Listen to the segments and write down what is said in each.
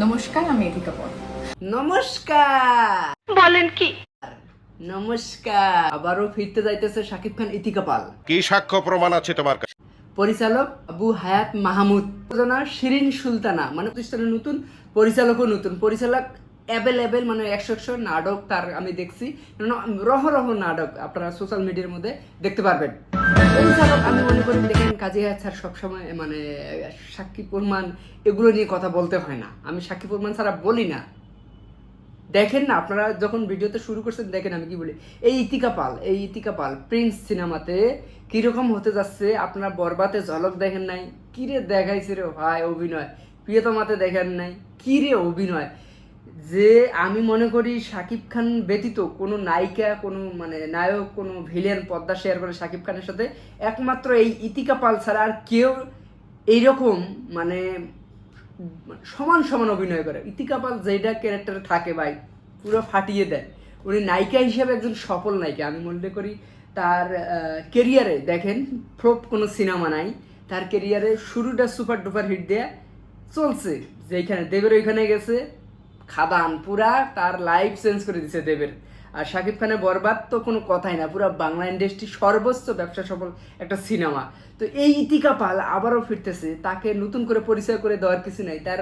নমস্কার আমি এদিকা পর নমস্কার। বলেন কি? নমস্কার। আবারও ফিরতে যাইতেছে শাকিব খান ইতিকা পাল। কি সাক্ষ্য প্রমাণ আছে তোমার কাছে? পরিচালক আবু হায়াত মাহমুদ প্রযোজনা শিরিন সুলতানা মানে প্রতিষ্ঠানের নতুন পরিচালকও নতুন। পরিচালক অ্যাভেলেবেল মানে একশো একশো নাটক তার আমি দেখছি। রহ রহ নাটক আপনারা সোশ্যাল মিডিয়ার মধ্যে দেখতে পারবেন। আমি মনে করি দেখেন সবসময় মানে সাক্ষী প্রমাণ এগুলো নিয়ে কথা বলতে হয় না। আমি সাক্ষী প্রমাণ ছাড়া বলি না। দেখেন না, আপনারা যখন ভিডিওতে শুরু করছেন, দেখেন আমি কি বলি। এই ইতিকা পাল, এই ইতিকা পাল, প্রিন্স সিনেমাতে কীরকম হতে যাচ্ছে, আপনারা বরবাতে ঝলক দেখেন নাই? কিরে দেখাইছে রে ভাই অভিনয়? প্রিয়তমাতে দেখেন নাই? কিরে অভিনয়? যে আমি মনে করি শাকিব খান ব্যতীত কোনো নায়িকা, কোনো মানে নায়ক, কোনো ভিলেন পদ্মা শেয়ার করে শাকিব খানের সাথে একমাত্র এই ইতিকা পাল ছাড়া আর কেউ এইরকম মানে সমান সমান অভিনয় করে। ইতিকা পাল যেটা ক্যারেক্টারে থাকে ভাই, পুরো ফাটিয়ে দেয়। উনি নায়িকা হিসেবে একজন সফল নায়িকা। আমি মনে করি তার কেরিয়ারে দেখেন ফ্লপ কোনো সিনেমা নাই। তার কেরিয়ারে শুরুটা সুপার ডুপার হিট দেয়া চলছে। যেখানে দেবের ওইখানে গেছে খাদান পুরা তার লাইফ চেঞ্জ করে দিছে দেবের। আর শাকিব খানের বরবাদ তো কোনো কথাই না, পুরো বাংলা ইন্ডাস্ট্রি সর্বোচ্চ ব্যবসা সফল একটা সিনেমা তো এই ইতিকা পাল আবারও ফিরতেছে, তাকে নতুন করে পরিচয় করে দেওয়ার কিছু নাই। তার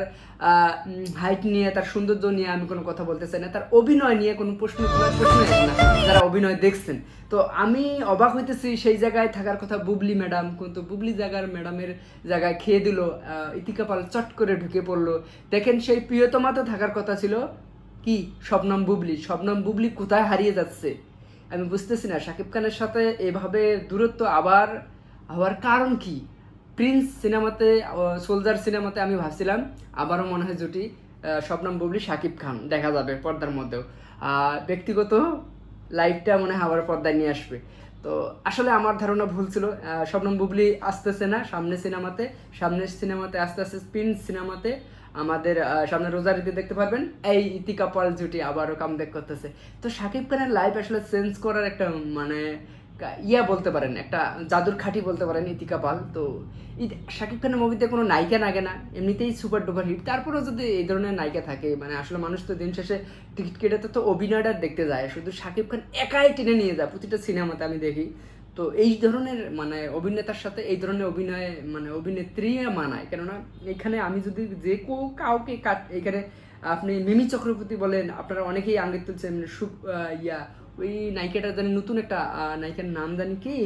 হাইট নিয়ে, তার সৌন্দর্য নিয়ে আমি কোনো কথা বলতে চাই না। তার অভিনয় নিয়ে কোনো প্রশ্ন প্রশ্ন না। যারা অভিনয় দেখছেন। তো আমি অবাক হইতেছি সেই জায়গায় থাকার কথা বুবলি ম্যাডাম। কিন্তু বুবলি জায়গার ম্যাডামের জায়গায় খেয়ে দিল ইতিকা পাল চট করে ঢুকে পড়ল। দেখেন সেই প্রিয়তমাতে থাকার কথা ছিল কি? শবনম বুবলি। শবনম বুবলি কোথায় হারিয়ে যাচ্ছে? আমি বুঝতেছি না। শাকিব খানের সাথে এভাবে দূরত্ব আবার হওয়ার কারণ কি? প্রিন্স সিনেমাতে সোলজার সিনেমাতে আমি ভাবছিলাম, আবারও মনে হয় জুটি শবনম বুবলি, শাকিব খান। দেখা যাবে পর্দার মধ্যেও। ব্যক্তিগত লাইফটা মনে হয় আবার পর্দায় নিয়ে আসবে। তো আসলে আমার ধারণা ভুল ছিল। শবনম বুবলি আসতেছে না সামনে সিনেমাতে। সামনের সিনেমাতে আস্তে আস্তে প্রিন্স সিনেমাতে আমাদের সামনে রোজারিতে দেখতে পারবেন, এই ইতিকা পাল জুটি আবারও কাম করতেছে। তো শাকিব খানের লাইফ আসলে চেঞ্জ করার একটা মানে ইয়া বলতে পারেন, একটা জাদুর খাঁটি বলতে পারেন ইতিকা পাল। তো শাকিব খানের মুভিতে কোনো নায়িকা লাগে না, এমনিতেই সুপার ডুপার হিট তারপরেও যদি এই ধরনের নায়িকা থাকে মানে আসলে মানুষ তো দিন শেষে টিকিট কেটে তো অভিনয়টা দেখতে যায়। শুধু শাকিব খান একাই টেনে নিয়ে যায়, প্রতিটা সিনেমাতে আমি দেখি। তো এই ধরনের মানে অভিনেতার সাথে এই ধরনের অভিনয় মানে অভিনেত্রী মানায়। কেননা, এখানে আমি যদি যে কেউ কাউকে এখানে আপনি মিমি চক্রবর্তী বলেন, আপনারা অনেকেই আঙ্গিক তুলছেন, সুপ ইয়া, ওই নায়িকাটা জানি নতুন একটা নায়িকার নাম জানি কি?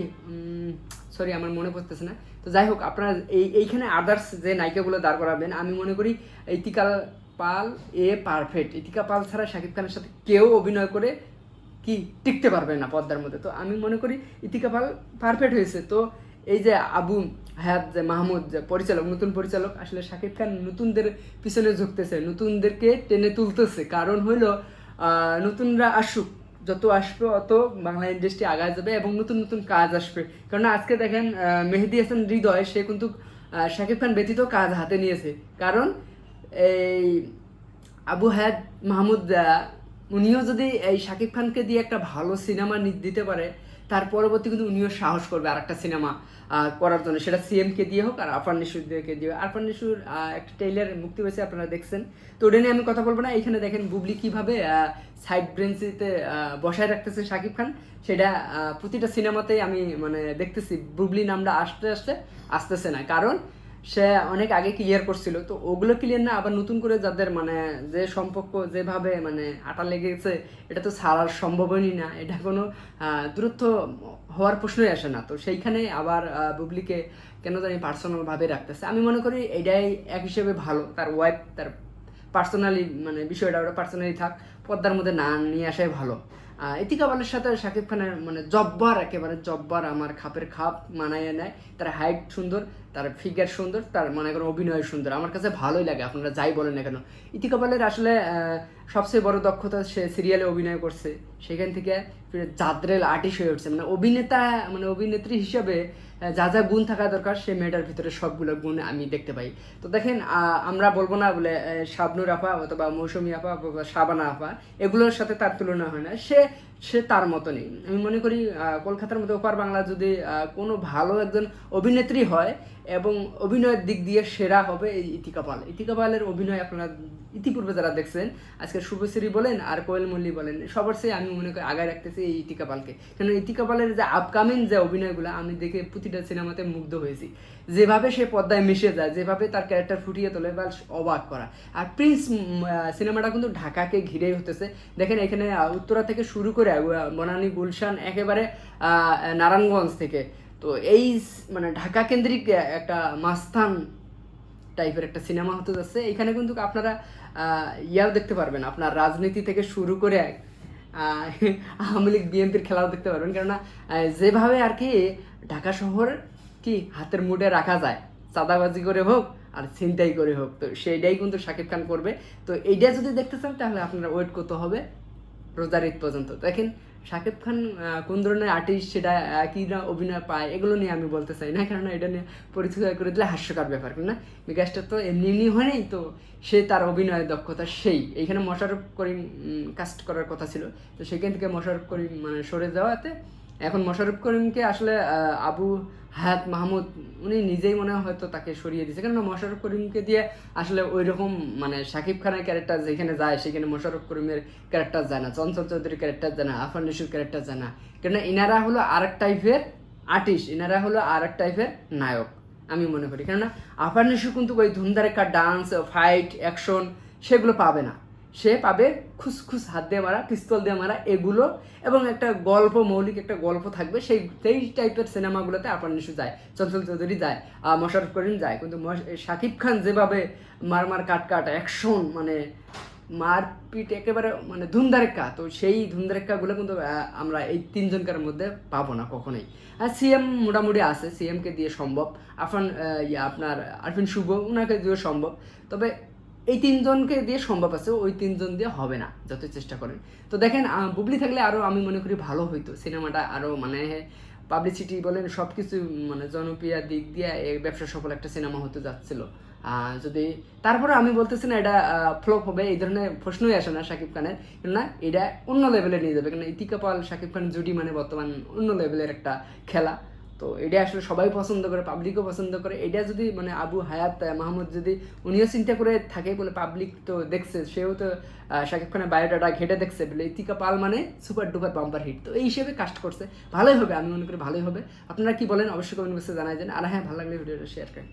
সরি আমার মনে পড়তেছে না। তো যাই হোক, আপনারা এই, এইখানে আদার্স যে নায়িকাগুলো দাঁড় করাবেন, আমি মনে করি ইতিকাল পাল এ পারফেক্ট। ইতিকা পাল ছাড়া শাকিব খানের সাথে কেউ অভিনয় করে কি টিকতে পারবে না পদ্মার মধ্যে। তো আমি মনে করি ইতিকা পাল পারফেক্ট হয়েছে। তো এই যে আবু হায়াত, যে মাহমুদ, যে পরিচালক, নতুন পরিচালক, আসলে শাকিব খান নতুনদের পিছনে ঝুঁকতেছে, নতুনদেরকে টেনে তুলতেছে। কারণ হইল নতুনরা আসুক, যত আসবে অত বাংলা ইন্ডাস্ট্রি আগায় যাবে এবং নতুন নতুন কাজ আসবে। কারণ আজকে দেখেন মেহেদি হাসান হৃদয়, সে কিন্তু শাকিব খান ব্যতীত কাজ হাতে নিয়েছে। কারণ এই আবু হায়াত, মাহমুদ উনিও যদি এই শাকিব খানকে দিয়ে একটা ভালো সিনেমা দিতে পারে, তার পরবর্তী কিন্তু উনিও সাহস করবে আর একটা সিনেমা করার জন্য। সেটা সিএমকে দিয়ে হোক আর আরফান নিশুরকে দিয়ে আরফান নিশুর একটা ট্রেলার মুক্তি পেয়েছে আপনারা দেখছেন। তো ওটা নিয়ে আমি কথা বলব না। এখানে দেখেন বুবলি কীভাবে সাইড ব্রেঞ্চিতে বসায় রাখতেছে শাকিব খান। সেটা প্রতিটা সিনেমাতেই আমি মানে দেখতেছি। বুবলি নামটা আসতে আসতে আসতেছে না। কারণ সে অনেক আগে ক্লিয়ার করছিল। তো ওগুলো ক্লিয়ার না আবার নতুন করে যাদের মানে যে সম্পর্ক যেভাবে মানে আটা লেগেছে এটা তো ছাড়ার সম্ভবই না। এটা কোনো দূরত্ব হওয়ার প্রশ্নই আসে না। তো সেইখানে আবার বুবলিকে কেন জানি পার্সোনাল ভাবে রাখতেছে। আমি মনে করি এটাই এক হিসেবে ভালো। তার ওয়াইফ তার পার্সোনালি মানে বিষয়টা ওটা পার্সোনালি থাক পর্দার মধ্যে না নিয়ে আসাই ভালো। আহ, ইতিকা পালের সাথে শাকিব খানের মানে জব্বার একেবারে জব্বার আমার খাপের খাপ মানাইয়ে নেয়। তার হাইট সুন্দর তার ফিগার সুন্দর, তার মনে করেন অভিনয় সুন্দর। আমার কাছে ভালোই লাগে, আপনারা যাই বলেন না কেন। ইতিকা আসলে সবচেয়ে বড় দক্ষতা সে সিরিয়ালে অভিনয় করছে। সেখান থেকে জাদ্রেল আর্টিস্ট হয়ে উঠছে। মানে অভিনেতা মানে অভিনেত্রী হিসাবে যা যা গুণ থাকা দরকার সে মেয়েটার ভিতরে সবগুলো গুণ আমি দেখতে পাই। তো দেখেন আমরা বলব না বলে শাবনুর আপা অথবা মৌসুমী আপা অথবা শাবানা আপা, এগুলোর সাথে তার তুলনা হয় না। সে সে তার মতনই। আমি মনে করি কলকাতার মতো ওপার বাংলা যদি কোনো ভালো একজন অভিনেত্রী হয় এবং অভিনয়ের দিক দিয়ে সেরা হবে এই ইতিকা পাল। ইতিকা পালের অভিনয় আপনারা ইতিপূর্বে যারা দেখছেন, আজকে শুভশ্রী বলেন আর কোয়েল মল্লি বলেন, সবার চেয়ে আমি মনে করি আগায় রাখতেছি এই ইতিকা পালকে। কেন ইতিকা পালের যে আপকামিং যে অভিনয়গুলো, আমি দেখে প্রতিটা সিনেমাতে মুগ্ধ হয়েছি। যেভাবে সে পদ্মায় মিশে যায়, যেভাবে তার ক্যারেক্টার ফুটিয়ে তোলে বা অবাক করা। আর প্রিন্স সিনেমাটা কিন্তু ঢাকাকে ঘিরেই হতেছে। দেখেন এখানে উত্তরা থেকে শুরু করে বনানী গুলশান, একেবারে নারায়ণগঞ্জ থেকে। তো এই মানে ঢাকা কেন্দ্রিক একটা মাস্তান টাইপের একটা সিনেমা হতে যাচ্ছে। এখানে কিন্তু আপনারা ইয়াও দেখতে পারবেন। আপনার রাজনীতি থেকে শুরু করে আওয়ামী লীগ, বিএনপির খেলাও দেখতে পারবেন। কেননা যেভাবে আর কি ঢাকা শহর কি? হাতের মুঠে রাখা যায়। চাঁদাবাজি করে হোক আর ছিনতাই করে হোক। তো সেইটাই কিন্তু শাকিব খান করবে। তো এইটা যদি দেখতে চান, তাহলে আপনারা ওয়েট করতে হবে রোজার ঈদ পর্যন্ত। দেখেন, শাকিব খান কোন ধরনের আর্টিস্ট সেটা কি না অভিনয় পায়, এগুলো নিয়ে আমি বলতে চাই না। কেননা এটা নিয়ে পরিচয় করে দিলে হাস্যকর ব্যাপার না বিকাশটা তো এমনি এমনি হয় নাই, তো সে তার অভিনয়ের দক্ষতা সেই। এইখানে মোশারফ করিম কাস্ট করার কথা ছিল। তো সেখান থেকে মোশারফ করিম মানে সরে যাওয়াতে এখন মোশারফ করিমকে আসলে আবু হায়াত মাহমুদ, উনি নিজেই মনে হয় হয়তো তাকে সরিয়ে দিয়েছে। কেননা মোশারফ করিমকে দিয়ে আসলে ওই রকম মানে শাকিব খানের ক্যারেক্টার যেখানে যায়, সেখানে মোশারফ করিমের ক্যারেক্টার যায় না, চঞ্চল চৌধুরীর ক্যারেক্টার যায় না আফান নিশুর ক্যারেক্টার যায় না। কেননা ইনারা হলো আরেক টাইপের আর্টিস্ট ইনারা হলো আরেক টাইপের নায়ক, আমি মনে করি। কেননা আফান নিশু কিন্তু ওই ধুমধারেকা ডান্স ফাইট অ্যাকশন সেগুলো পাবে না। সে পাবে খুসখুস হাত দিয়ে মারা, পিস্তল দিয়ে মারা এগুলো এবং একটা গল্প, মৌলিক একটা গল্প থাকবে। সেই সেই টাইপের সিনেমাগুলোতে আপনার নিশু যায়, চঞ্চল চৌধুরী যায় মোশারফ করিম যায়। কিন্তু শাকিব খান যেভাবে মার মার কাট কাট অ্যাকশন মানে মারপিট একেবারে মানে ধুমধারেক্কা তো সেই ধুমধারেক্কাগুলো কিন্তু আমরা এই তিনজনকার মধ্যে পাবো না কখনোই। আর সিএম মোটামুটি আছে, সিএমকে দিয়ে সম্ভব। আফান আপনার আরফিন শুভ ওনাকে দিয়ে সম্ভব। তবে এই তিনজনকে দিয়ে সম্ভব আছে, ওই তিনজন দিয়ে হবে না যত চেষ্টা করেন। তো দেখেন বুবলি থাকলে আরও আমি মনে করি ভালো হইতো। সিনেমাটা আরও মানে পাবলিসিটি বলেন সব কিছু মানে জনপ্রিয় দিক দিয়ে এই ব্যবসা সফল একটা সিনেমা হতে যাচ্ছিল। যদি তারপরে আমি বলতেছি না, এটা ফ্লপ হবে, এই ধরনের প্রশ্নই আসে না শাকিব খানের। না, এটা অন্য লেভেলে নিয়ে যাবে। কারণ ইতিকা পাল শাকিব খান জুটি মানে বর্তমান অন্য লেভেলের একটা খেলা। তো এটা আসলে সবাই পছন্দ করে পাবলিকও পছন্দ করে। এটা যদি মানে আবু হায়াত মাহমুদ যদি উনিও চিন্তা করে থাকে, বলে পাবলিক তো দেখছে, সেও তো শাকিব খানের বায়োডাটা ঘেটে দেখছে, বলে ইতিকা পাল মানে সুপার ডুপার বাম্পার হিট তো এই হিসেবে কাস্ট করছে। ভালোই হবে, আমি মনে করি ভালোই হবে। আপনারা কি বলেন, অবশ্যই কমেন্ট বক্সে জানাই দেন। আর হ্যাঁ ভালো লাগলে ভিডিওটা শেয়ার করেন।